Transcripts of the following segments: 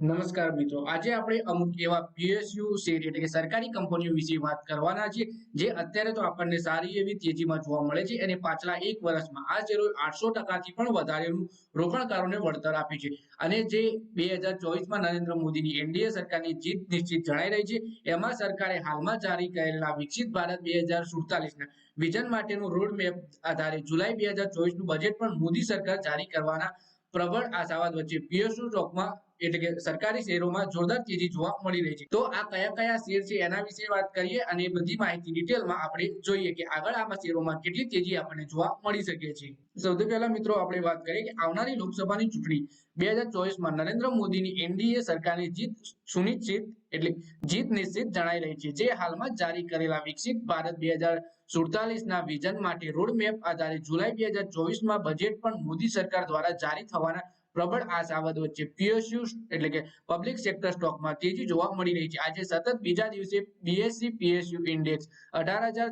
નમસ્કાર મિત્રો. આજે આપણે અમુક એવા પીએસયુ શેર એટલે કે સરકારી કંપનીઓ વિશે વાત કરવાના છીએ, જે અત્યારે તો આપણને સારી એવી તેજીમાં જોવા મળે છે અને પાછલા એક વર્ષમાં આ શેરો આઠસો ટકાથી પણ વધારેનું રોકાણકારોને વળતર આપ્યું છે. અને જે બે હજાર નરેન્દ્ર મોદીની એનડીએ સરકારની જીત નિશ્ચિત જણાઈ રહી છે, એમાં સરકારે હાલમાં જારી કરેલા વિકસિત ભારત બે હજાર સુડતાલીસના વિઝન માટેનું રોડ મેપ આધારે જુલાઈ બે હજાર ચોવીસનું બજેટ પણ મોદી સરકાર જારી કરવાના પ્રબળ આશાવાદ વચ્ચે પીએસયુ સ્ટોકમાં એટલે કે સરકારી શેરોમાં જોરદાર તેજી જોવા મળી રહી છે. તો આ કયા કયા શેર છે એના વિશે વાત કરીએ અને બધી માહિતી ડિટેલમાં આપણે જોઈએ કે આગળ આમાં શેરોમાં કેટલી તેજી આપણને જોવા મળી શકે છે. સૌથી પહેલા મિત્રો આપણે વાત કરીએ કે આવનારી લોકસભાની ચૂંટણી બે હજાર નરેન્દ્ર મોદીની એનડીએ સરકારની જીત સુનિશ્ચિત એટલે જીત નિશ્ચિત જણાઈ રહી છે. જે હાલમાં જારી કરેલા વિકસિત ભારત બે હજાર સુડતાલીસના વિઝન માટે રોડમેપ આધારે જુલાઈ બે હજાર ચોવીસમાં બજેટ પણ મોદી સરકાર દ્વારા જારી થવાના પ્રબળ આશાવાદ વચ્ચે પીએસયુ એટલે કે પબ્લિક સેક્ટર સ્ટોકમાં તેજી જોવા મળી રહી છે. આજે સતત બીજા દિવસે બીએસસી પીએસયુ ઇન્ડેક્સ અઢાર હજાર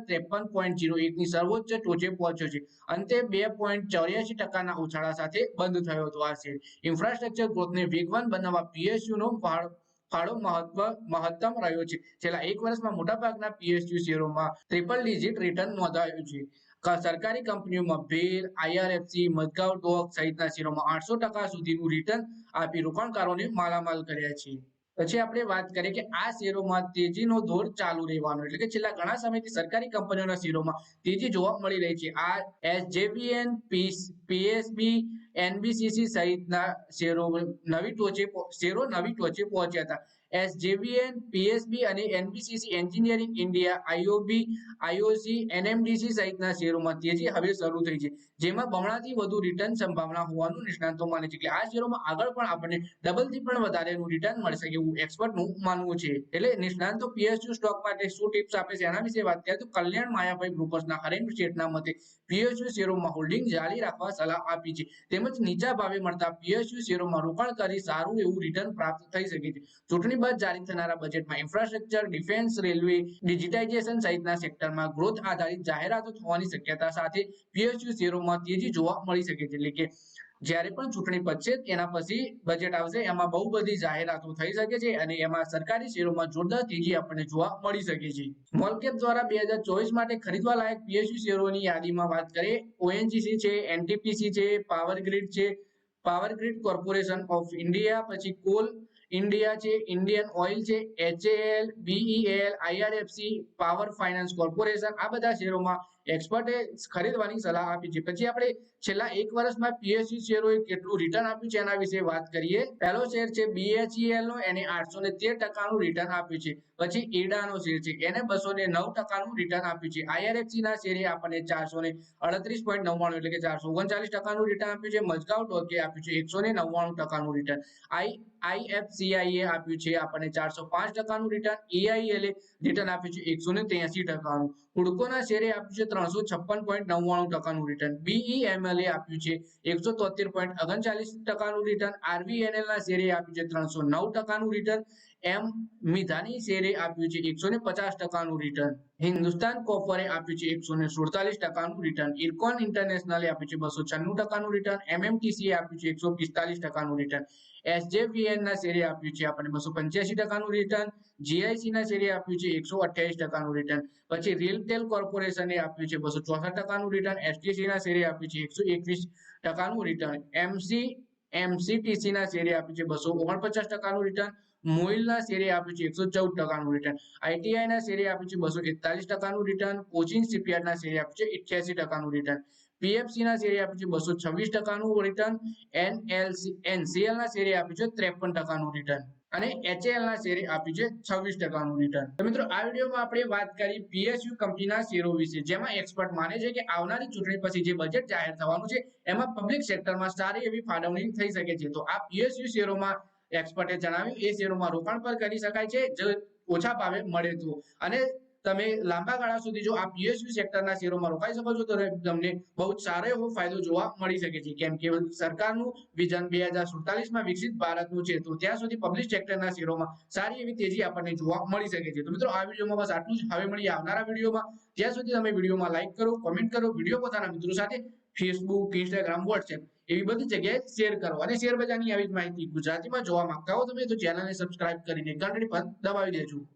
સર્વોચ્ચ ટોચે પહોંચ્યો છે. અંતે બે ટકાના ઉછાળા સાથે બંધ થયો હતો આ શેર. ઇન્ફ્રાસ્ટ્રક્ચર ગ્રોથને વેગવાન બનાવવા પીએસયુનો ફાળો ફાળો મહત્વ, મહત્તમ રહ્યો છે. છેલ્લા એક વર્ષમાં મોટાભાગના પીએસયુ શેરોમાં ટ્રિપલ ડિજિટ રિટર્ન નોંધાયું છે. સરકારી કંપનીઓમાં ભેલ આઈઆરએફસી મદગાંવ ડોક સહિતના શેરોમાં આઠસો ટકા સુધીનું રિટર્ન આપી રોકાણકારોને માલામાલ કર્યા છે. પછી આપણે વાત કરીએ કે આ શેરોમાં તેજીનો દોર ચાલુ રહેવાનો, એટલે કે છેલ્લા ઘણા સમયથી સરકારી કંપનીઓના શેરોમાં તેજી જોવા મળી રહી છે. આ એસજેવીએન પીએસબી એનબીસીસી સહિતના શેરો, નવી ટોચે શેરો નવી ટોચે પહોંચ્યા હતા. એસજેવીએન પીએસબી અને NBCC engineering India IOB IOC NMDC સહિતના શેરોમાં તેજી હવે શરૂ થઈ છે. જેમાં બમણાથી વધુ રિટર્ન સંભાવના હોવાનું નિષ્ણાંતો માને છે એટલે આ શેરોમાં આગળ પણ આપણને ડબલથી પણ વધારેનું રિટર્ન મળી શકે એવું એક્સપર્ટનું માનવું છે. એટલે નિષ્ણાંતો પીએસયુ સ્ટોક માટે શું ટિપ્સ આપે છે એના વિશે વાત કરીએ તો કલ્યાણ માયાભાઈ બ્રોકર્સના હરેન્દ્ર શેઠના મતે પીએસયુ શેરોમાં હોલ્ડિંગ જારી રાખવા સલાહ આપી છે. તેમજ નીચા ભાવે મળતા પીએસયુ શેરોમાં રોકાણ કરી સારું એવું રિટર્ન પ્રાપ્ત થઈ શકે છે. ચૂંટણી બાદ જારી થનારા બજેટમાં ઇન્ફ્રાસ્ટ્રક્ચર ડિફેન્સ રેલવે ડિજિટાઇઝેશન સહિતના સેક્ટરમાં ગ્રોથ આધારિત જાહેરાતો થવાની શક્યતા સાથે પીએસયુ શેરોમાં તેજી જોવા મળી શકે છે. એટલે કે જ્યારે પણ ચૂંટણી પતશે એના પછી બજેટ આવશે. એમાં બહુ બધી જાહેરાતો થઈ શકે છે અને એમાં સરકારી શેરોમાં જોરદાર તેજી આપણને જોવા મળી શકે છે. મોલકેપ દ્વારા બે હજાર ચોવીસ માટે ખરીદવા લાયક પીએસયુ શેરોની યાદીમાં વાત કરીએ ઓએનજીસી છે, એનટીપીસી છે પાવર ગ્રીડ છે power grid corporation of India, પછી કોલ ઇન્ડિયા છે ઇન્ડિયન ઓઇલ છે HAL BEL IRFC power finance corporation આ બધા શેરોમાં એક્સપર્ટે ખરીદવાની સલાહ આપી છે. પછી આપણે છેલ્લા એક વર્ષમાં પીએસયુ શેરોએ કેટલું રિટર્ન આપ્યું છે એના વિશે વાત કરીએ. પહેલો શેર છે બીએચઈએલ નો, એને આઠસો ને તેર ટકાનું રિટર્ન આપ્યું છે. પછી ઈડાનો શેર છે, એને બસો ને નવ ટકાનું રિટર્ન આપ્યું છે. આઈઆરએફસી ના શેરે આપણને ચારસો ને અડત્રીસ પોઈન્ટ નવ્વાણું એટલે કે ચારસો ઓગણચાલીસ ટકાનું રિટર્ન આપ્યું છે. મજગાવ ડોકે આપ્યું છે, એકસો ને નવ્વાણું ટકાનું રિટર્ન આઈ આઈએફસીઆઈએ આપ્યું છે. આપણને ચારસો પાંચ ટકાનું રિટર્ન એઆઈએલ એ રિટર્ન આપ્યું છે. એકસો ને ત્યાસી ટકાનું. હુડકોના શેરે આપ્યું છે ત્રણસો છપ્પન પોઈન્ટ નવ્વાણું ટકાનું રિટર્ન બીઈએમએલ એ આપ્યું છે એકસો તોતેર પોઈન્ટ ઓગણચાલીસ ટકાનું રિટર્ન આરવીએનએલ ના શેરે આપ્યું છે ત્રણસો નવ ટકાનું રિટર્ન એમ મિધાની શેરે આપ્યું છે એકસો ને પચાસ ટકાનું રિટર્ન હિન્દુસ્તાન કોપરે આપ્યું છે એકસો ને સુડતાલીસ ટકાનું રિટર્ન ઇરકોન ઇન્ટરનેશનલે આપ્યું છે બસો છન્નું ટકાનું રિટર્ન એમએમટીસી આપ્યું છે એકસો પિસ્તાલીસ ટકાનું રિટર્ન એસજેવીએન ના શેરે આપ્યું છે આપણને બસો પંચ્યાસી ટકાનું રિટર્ન જીઆઈસી ના શેરે આપ્યું છે એકસો અઠ્યાવીસ ટકાનું રિટર્ન પછી રીલટેલ કોર્પોરેશને આપ્યું છે બસો ચોસઠ ટકાનું રિટર્ન એસટીસી ના શેરે આપ્યું છે એકસો એકવીસ ટકાનું રિટર્ન એમસી એમસીટીસી ના શેરે આપ્યું છે બસો ઓગણપચાસ ટકાનું રિટર્ન મોઇલ ના શેરે આપ્યું છે એકસો ચૌદ ટકાનું રિટર્ન આઈટીઆઈ ના શેરે આપ્યું છે બસો એકતાલીસ ટકાનું રિટર્ન કોચિંગ સીપીઆર ના શેરે આપ્યું છે અઠ્યાસી ટકાનું રિટર્ન પીએફસી ના શેરે આપ્યું છે બસો છવ્વીસ ટકાનું રિટર્ન એનએલસી એનસીએલ ના શેરે આપ્યું છે ત્રેપન ટકાનું રિટર્ન અને એચએલ ના શેરે આપ્યું છે છવ્વીસ ટકાનું રિટર્ન તો મિત્રો, આ વિડીયોમાં આપણે વાત કરી પીએસયુ કંપનીના શેરો વિશે, જેમાં એક્સપર્ટ માને છે કે આવનારી ચૂંટણી પછી જે બજેટ જાહેર થવાનું છે, એમાં પબ્લિક સેક્ટરમાં સારી એવી ફાળવણી થઈ શકે છે. તો આ પીએસયુ શેરોમાં એક્સપર્ટે જણાવ્યું, એ શેરોમાં રોકાણ પણ કરી શકાય છે, જે ઓછા ભાવે મળે તો. અને તમે લાંબા ગાળા સુધી જો આ પીએસયુ સેક્ટરના શેરોમાં રોકાઈ શકો છો, તો તમને બહુ જ સારો એવો ફાયદો જોવા મળી શકે છે. કેમ કે સરકારનું વિઝન બે હજાર વિકસિત ભારતનું છે, તો ત્યાં સુધી પબ્લિક સેક્ટરના શેરોમાં સારી એવી તેજી આપણને જોવા મળી શકે છે. તો મિત્રો, આ વિડીયોમાં બસ આટલું જ. હવે મળીએ આવનારા વિડીયોમાં. ત્યાં સુધી તમે વિડીયોમાં લાઈક કરો કોમેન્ટ કરો, વીડિયો પોતાના મિત્રો સાથે ફેસબુક ઇન્સ્ટાગ્રામ વોટ્સએપ એવી બધી જગ્યાએ શેર કરો અને શેર બજારની આવી જ માહિતી ગુજરાતીમાં જોવા માંગતા હો તમે તો ચેનલને સબસ્ક્રાઇબ કરીને ઘંટડી પર દબાવી દેજો.